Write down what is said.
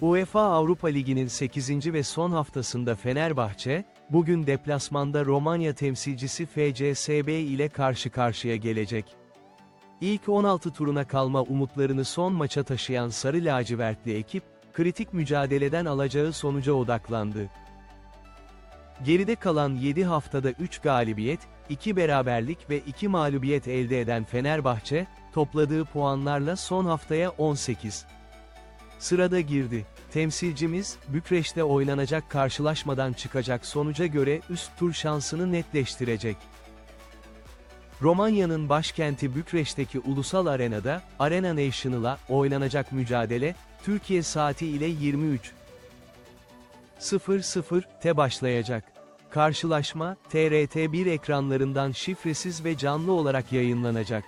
UEFA Avrupa Ligi'nin 8. ve son haftasında Fenerbahçe, bugün deplasmanda Romanya temsilcisi FCSB ile karşı karşıya gelecek. İlk 16 turuna kalma umutlarını son maça taşıyan Sarı Lacivertli ekip, kritik mücadeleden alacağı sonuca odaklandı. Geride kalan 7 haftada 3 galibiyet, 2 beraberlik ve 2 mağlubiyet elde eden Fenerbahçe, topladığı puanlarla son haftaya 18. Sırada girdi. Temsilcimiz, Bükreş'te oynanacak karşılaşmadan çıkacak sonuca göre üst tur şansını netleştirecek. Romanya'nın başkenti Bükreş'teki ulusal arenada, Arena National'a oynanacak mücadele, Türkiye saati ile 23. 00'te başlayacak. Karşılaşma, TRT1 ekranlarından şifresiz ve canlı olarak yayınlanacak.